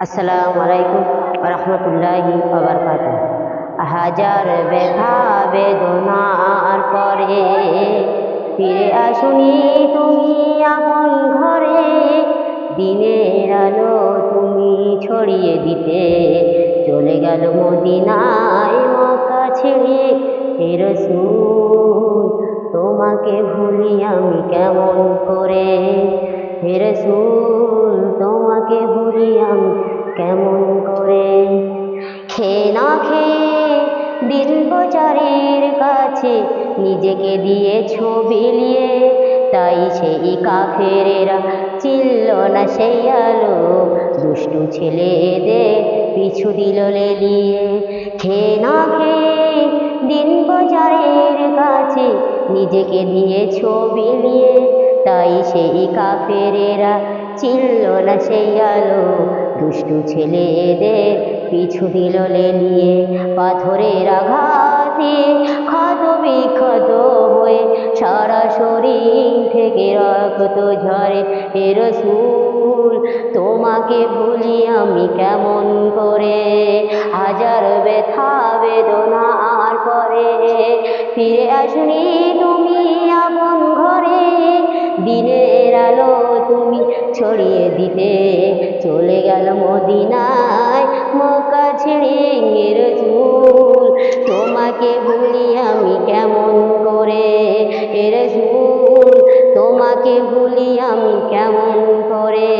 আসসালামু আলাইকুম রহমতুল্লাহি হাজার ব্যথা বেদনার পরে ফিরে আসুনি তুমি আপন ঘরে। দিনের আলো তুমি ছড়িয়ে দিতে চলে গেল মদিনায় মক্কা ছেড়ে। হে রসূল, তোমাকে ভুলি আমি কেমন করে? হে রসূল, তোমাকে ভুলি আমি কেমন করে? খেয়ে না খেয়ে দিন প্রচারের কাছে নিজেকে দিয়েছ বিলিয়ে তাই সেই কাফেরেরা চিল্ল না সেই আলো। দুষ্টু ছেলেদের পিছু দিল লেলিয়ে। খেয়ে না খেয়ে দিন প্রচারের কাছে নিজেকে দিয়েছ বিলিয়ে তাই সেই কাফেরেরা চিল্ল না সেই আলো। দুষ্টু ছেলেদের পিছু দিল নিয়ে পাথরের আঘাতে ক্ষত বিক্ষত হয়ে সারা শরীর থেকে রক্ত ঝরে। হে রসূল, তোমাকে ভুলি আমি কেমন করে? হাজার ব্যথা বেদনার পরে ফিরে আসনি তুমি আপন ঘরে। দিনের আলো তুমি ছড়িয়ে দিতে চলে গেল মদিনায়, মক্কা ছেড়ে রসুল তোমাকে ভুলি আমি কেমন করে? এর রসুল তোমাকে ভুলি আমি কেমন করে?